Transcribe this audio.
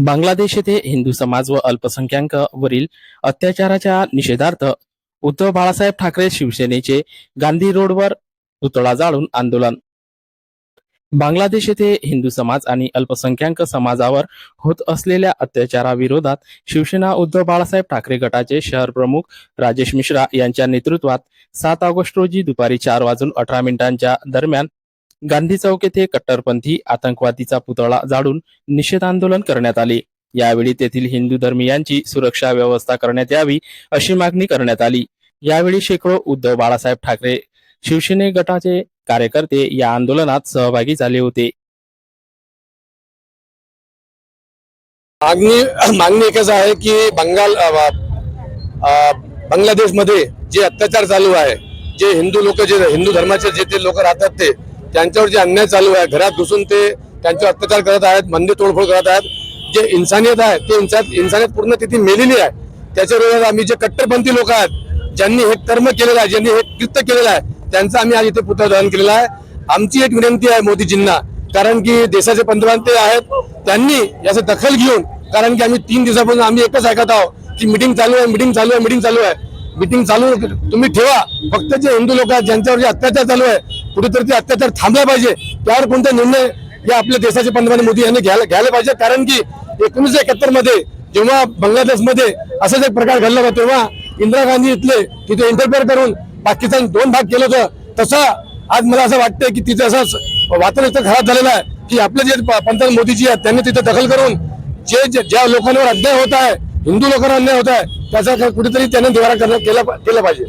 बांगलादेश येथे हिंदू समाज व अल्पसंख्याकांवरील अत्याचाराच्या निषेधार्थ उद्धव बाळासाहेब ठाकरे शिवसेनेचे गांधी रोडवर पुतळा जाळून आंदोलन. बांगलादेश येथे हिंदू समाज आणि अल्पसंख्याक समाजावर होत असलेल्या अत्याचाराविरोधात शिवसेना उद्धव बाळासाहेब ठाकरे गटाचे शहर प्रमुख राजेश मिश्रा यांच्या नेतृत्वात सात ऑगस्ट रोजी दुपारी चार वाजून अठरा मिनिटांच्या दरम्यान गांधी चौक येथे कट्टरपंथी आतंकवादीचा पुतळा जाळून निषेध आंदोलन करण्यात आले. यावेळी तेथील हिंदू धर्मीयांची सुरक्षा व्यवस्था करण्यात यावी अशी मागणी करण्यात आली. यावेळी शेकडो उद्धव बाळासाहेब ठाकरे शिवसेने गटाचे कार्यकर्ते या आंदोलनात सहभागी झाले होते. मागणी मागणी एकच आहे की बंगाल बांगलादेशमध्ये जे अत्याचार चालू आहे जे हिंदू लोक जे हिंदू धर्माचे जे ते लोक राहतात ते त्यांच्यावर जे अन्याय चालू आहे घरात घुसून ते त्यांच्यावर अत्याचार करत आहेत मंदिर तोडफोड करत आहेत जे इन्सानियत आहे ते इन्सान इन्सानियत पूर्ण तिथे मेलेली आहे. त्याच्या विरोधात आम्ही जे कट्टरपंथी लोक आहेत ज्यांनी हे कर्म केलेलं आहे ज्यांनी हे कृत्य केलेलं आहे त्यांचं आम्ही आज इथे पुतळा दहन केलेला आहे. आमची एक विनंती आहे मोदीजींना कारण की देशाचे पंतप्रधान ते आहेत त्यांनी याची दखल घेऊन कारण की आम्ही तीन दिवसापासून आम्ही एकच ऐकत आहोत की मिटिंग चालू आहे मिटिंग चालू आहे मिटिंग चालू आहे. मिटिंग चालू तुम्ही ठेवा. फक्त जे हिंदू लोक आहेत ज्यांच्यावर जे अत्याचार चालू आहे कुठेतरी ते अत्याचार थांबला पाहिजे. त्यावर कोणता निर्णय या आपल्या देशाचे पंतप्रधान मोदी यांनी घ्यायला घ्यायला पाहिजे? कारण की एकोणीसशे एकाहत्तरमध्ये जेव्हा बांगलादेशमध्ये असाच एक प्रकार घडला होता तेव्हा इंदिरा गांधी इथले तिथे इंटरफेअर करून पाकिस्तान दोन भाग केलं होतं. तसं आज मला असं वाटतंय की तिथे असं वातावरण इतकं खराब झालेलं आहे की आपले जे पंतप्रधान मोदीजी आहेत त्यांनी तिथे दखल करून जे जे- ज्या लोकांवर अन्याय होत आहे हिंदू लोकांवर अन्याय होत आहे त्याचा कुठेतरी त्यांनी निवारण करणं केलं केलं पाहिजे.